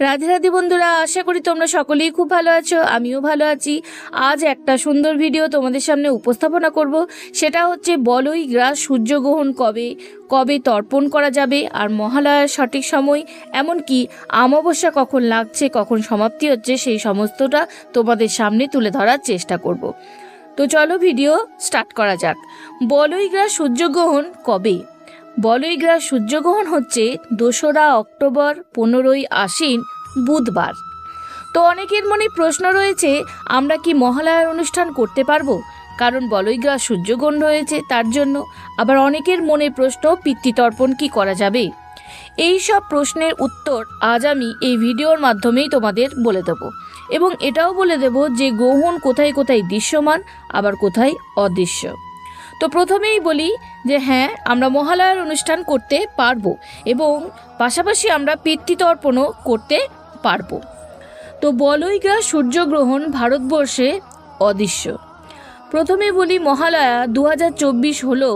রাধে রাধে বন্ধুরা, আশা করি তোমরা সকলেই খুব ভালো আছো, আমিও ভালো আছি। আজ একটা সুন্দর ভিডিও তোমাদের সামনে উপস্থাপনা করব, সেটা হচ্ছে বলই গ্রাস সূর্যগ্রহণ কবে কবে তর্পণ করা যাবে আর মহালয়ার সঠিক সময়, এমনকি অমাবস্যা কখন লাগছে, কখন সমাপ্তি হচ্ছে, সেই সমস্তটা তোমাদের সামনে তুলে ধরার চেষ্টা করব। তো চলো ভিডিও স্টার্ট করা যাক। বলই গ্রাস সূর্যগ্রহণ কবে? বলয়গ্রাস সূর্যগ্রহণ হচ্ছে দোসরা অক্টোবর পনেরোই আশ্বিন, বুধবার। তো অনেকের মনে প্রশ্ন রয়েছে, আমরা কি মহালয়ার অনুষ্ঠান করতে পারব? কারণ বলয়গ্রাস সূর্যগ্রহণ রয়েছে তার জন্য। আবার অনেকের মনে প্রশ্ন, পিতৃতর্পণ কি করা যাবে? এই সব প্রশ্নের উত্তর আজ আমি এই ভিডিওর মাধ্যমেই তোমাদের বলে দেব। এবং এটাও বলে দেব যে গ্রহণ কোথায় কোথায় দৃশ্যমান, আবার কোথায় অদৃশ্য। তো প্রথমেই বলি যে হ্যাঁ আমরা মহালয়ার অনুষ্ঠান করতে পারব এবং পাশাপাশি আমরা পিতৃতর্পণও করতে পারব। তো বলইগা সূর্যগ্রহণ ভারতবর্ষে অদৃশ্য। প্রথমে বলি মহালয়া দু হাজার চব্বিশ হলো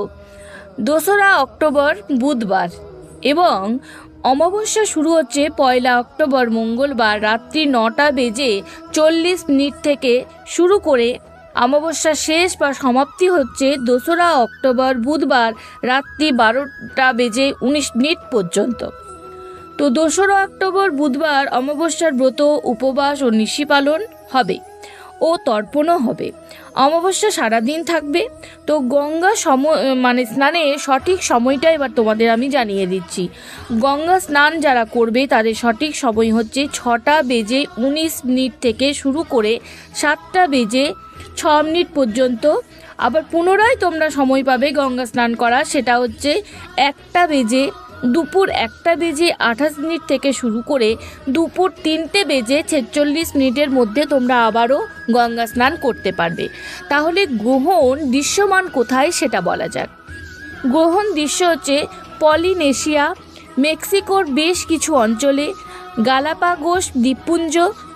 দোসরা অক্টোবর বুধবার এবং অমাবস্যা শুরু হচ্ছে পয়লা অক্টোবর মঙ্গলবার রাত্রি নটা বেজে চল্লিশ মিনিট থেকে শুরু করে অমাবস্যা শেষ বা সমাপ্তি হচ্ছে দোসরা অক্টোবর বুধবার রাত্রি বারোটা বেজে উনিশ মিনিট পর্যন্ত। তো দোসরা অক্টোবর বুধবার অমাবস্যার ব্রত, উপবাস ও নিশি পালন হবে। ও তর্পণও হবে। অমাবস্যা সারাদিন থাকবে। তো গঙ্গা সম মানে স্নানে সঠিক সময়টা এবার তোমাদের আমি জানিয়ে দিচ্ছি। গঙ্গা স্নান যারা করবে তাদের সঠিক সময় হচ্ছে ছটা বেজে উনিশ মিনিট থেকে শুরু করে সাতটা বেজে ছ মিনিট পর্যন্ত। আবার পুনরায় তোমরা সময় পাবে গঙ্গা স্নান করা সেটা হচ্ছে একটা বেজে দুপুর একটা বেজে আঠাশ মিনিট থেকে শুরু করে দুপুর তিনটে বেজে ছেচল্লিশ মিনিটের মধ্যে তোমরা আবারও গঙ্গা স্নান করতে পারবে। তাহলে গ্রহণ দৃশ্যমান কোথায় সেটা বলা যাক। গ্রহণ দৃশ্য হচ্ছে পলিনেশিয়া, মেক্সিকোর বেশ কিছু অঞ্চলে গালাপাগোস, দ্বীপপুঞ্জ,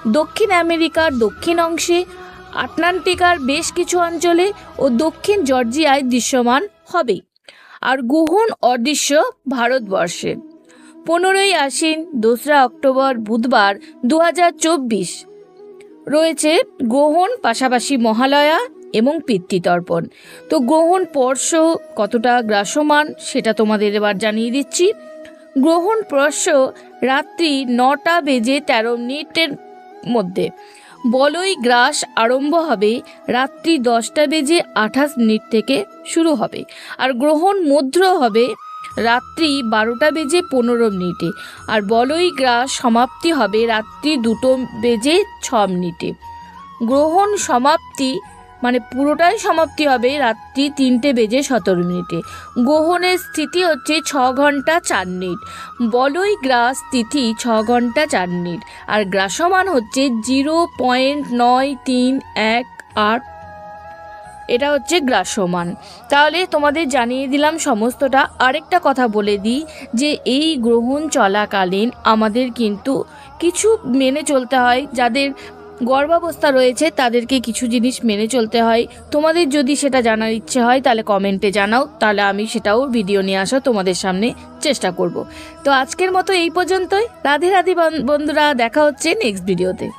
দক্ষিণ আমেরিকার দক্ষিণ অংশে, আটলান্টিকার বেশ কিছু অঞ্চলে ও দক্ষিণ জর্জিয়ায় দৃশ্যমান হবে আর গ্রহণ অদৃশ্য ভারতবর্ষে। পনেরোই আশ্বিন, দোসরা অক্টোবর, বুধবার দু হাজার চব্বিশ। রয়েছে গ্রহণ পাশাপাশি মহালয়া এবং পিতৃতর্পণ। তো গ্রহণ স্পর্শ কতটা গ্রাসমান, সেটা তোমাদের এবার জানিয়ে দিচ্ছি। গ্রহণ স্পর্শ রাত্রি নটা বেজে তেরো মিনিটের মধ্যে। বলই গ্রাস আরম্ভ হবে রাত্রি দশটা বেজে আঠাশ মিনিট থেকে শুরু হবে। আর গ্রহণ মধ্র হবে রাত্রি বারোটা বেজে পনেরো মিনিটে। আর বলই গ্রাস সমাপ্তি হবে রাত্রি দুটো বেজে ছ মিনিটে। গ্রহণ সমাপ্তি মানে পুরোটাই সমাপ্তি হবে রাত্রি তিনটে বেজে সতেরো মিনিটে। গ্রহণের স্থিতি হচ্ছে ছ ঘণ্টা চার মিনিট। বলই গ্রাস তিথি ছ ঘণ্টা চার মিনিট। আর গ্রাসমান হচ্ছে জিরো পয়েন্ট নয় তিন এক আট। এটা হচ্ছে গ্রাসমান। তাহলে তোমাদের জানিয়ে দিলাম সমস্তটা। আরেকটা কথা বলে দিই যে এই গ্রহণ চলাকালীন আমাদের কিন্তু কিছু মেনে চলতে হয় যাদের গর্ভাবস্থা রয়েছে, তাদেরকে কিছু জিনিস মেনে চলতে হয়। তোমাদের যদি সেটা জানার ইচ্ছে হয়, তাহলে কমেন্টে জানাও। তাহলে আমি সেটাও ভিডিও নিয়ে আসা তোমাদের সামনে চেষ্টা করব। তো আজকের মতো এই পর্যন্তই। রাধে রাধে বন্ধুরা, দেখা হচ্ছে নেক্সট ভিডিওতে